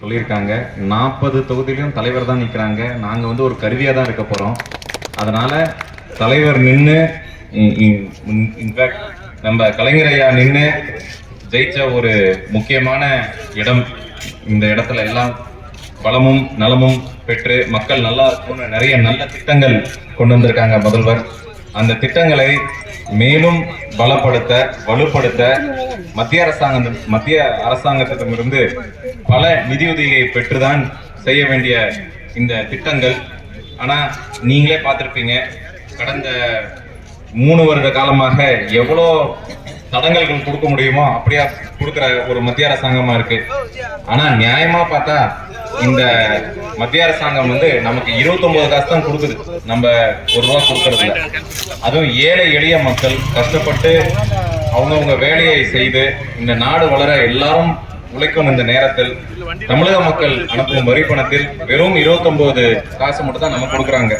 சொல்லியிருக்காங்க. நாற்பது தொகுதியிலும் தலைவர் தான் நிற்கிறாங்க நாங்கள் வந்து ஒரு கருவியாக தான் இருக்க போகிறோம் அதனால தலைவர் நின்று இன்ஃபேக்ட் நம்ம கலைஞரையா நின்று ஜெயிச்ச ஒரு முக்கியமான இடம். இந்த இடத்துல எல்லாம் வளமும் நலமும் பெற்று மக்கள் நல்லா இருக்கும்னு நிறைய நல்ல திட்டங்கள் கொண்டு வந்திருக்காங்க முதல்வர். அந்த திட்டங்களை மேலும் பலப்படுத்த வலுப்படுத்த மத்திய அரசாங்கம் மத்திய அரசாங்கத்திடமிருந்து பல நிதியுதவியை பெற்றுதான் செய்ய வேண்டிய இந்த திட்டங்கள். ஆனால் நீங்களே பார்த்துருப்பீங்க கடந்த மூணு வருட காலமாக எவ்வளோ தடங்கல்கள் கொடுக்க முடியுமோ அப்படியா கொடுக்குற ஒரு மத்திய அரசாங்கமாக இருக்குது ஆனால் நியாயமாக பார்த்தா இந்த மத்திய அரசாங்கம் வந்து நமக்கு 29 காசு தான் கொடுக்குது. நம்ம ஒரு ரூபா கொடுக்கறதுல அதுவும் ஏழை எளிய மக்கள் கஷ்டப்பட்டு அவங்கவுங்க வேலையை செய்து இந்த நாடு வளர எல்லாரும் உழைக்கும் இந்த நேரத்தில் தமிழக மக்கள் அனுப்பும் வரி பணத்தில் வெறும் 29 காசு மட்டும் தான் நம்ம கொடுக்குறாங்க.